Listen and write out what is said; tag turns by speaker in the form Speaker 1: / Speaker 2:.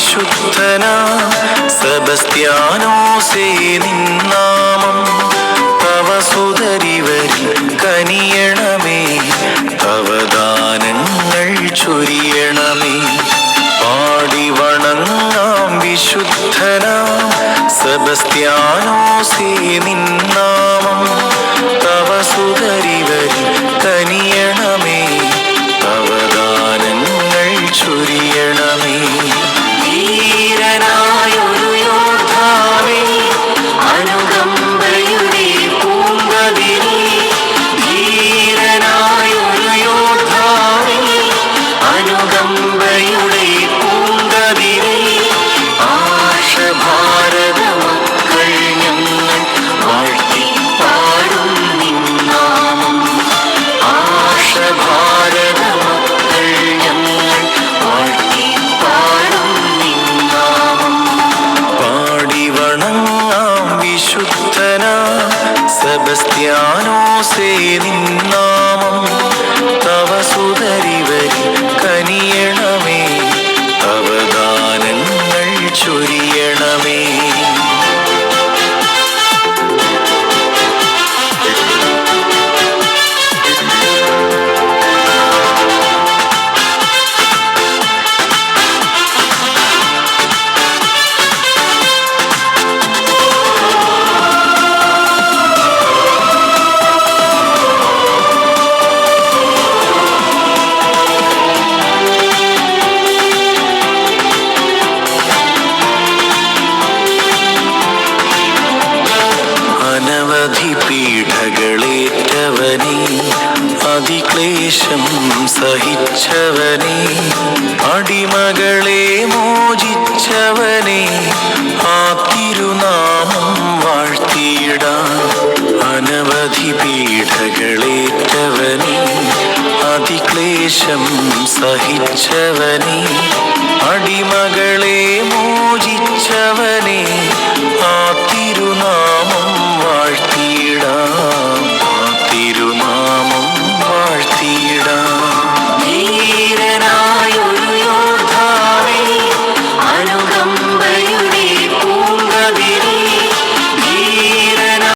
Speaker 1: വിശുദ്ധനാ സെബസ്ത്യാനോസേ നിന്നാമം. തവ സുതരിവരിൽ കനിയണമേ. തവ ദാനങ്ങൾ ചൊരിയണമേ. പാടി വണങ്ങാം വിശുദ്ധന സെബസ്ത്യാനോസേ നിന്നാമം സെബസ്ത്യാനോസേ നിന്നാമം തവ അതിക്ലേശം സഹിച്ചവനെ അടിമകളെ മോചിച്ചവനെ ആ തിരുനാമം അനവധി പീഠകളേറ്റവനെ അതിക്ലേശം സഹിച്ചവനെ അടിമകളെ അടിമ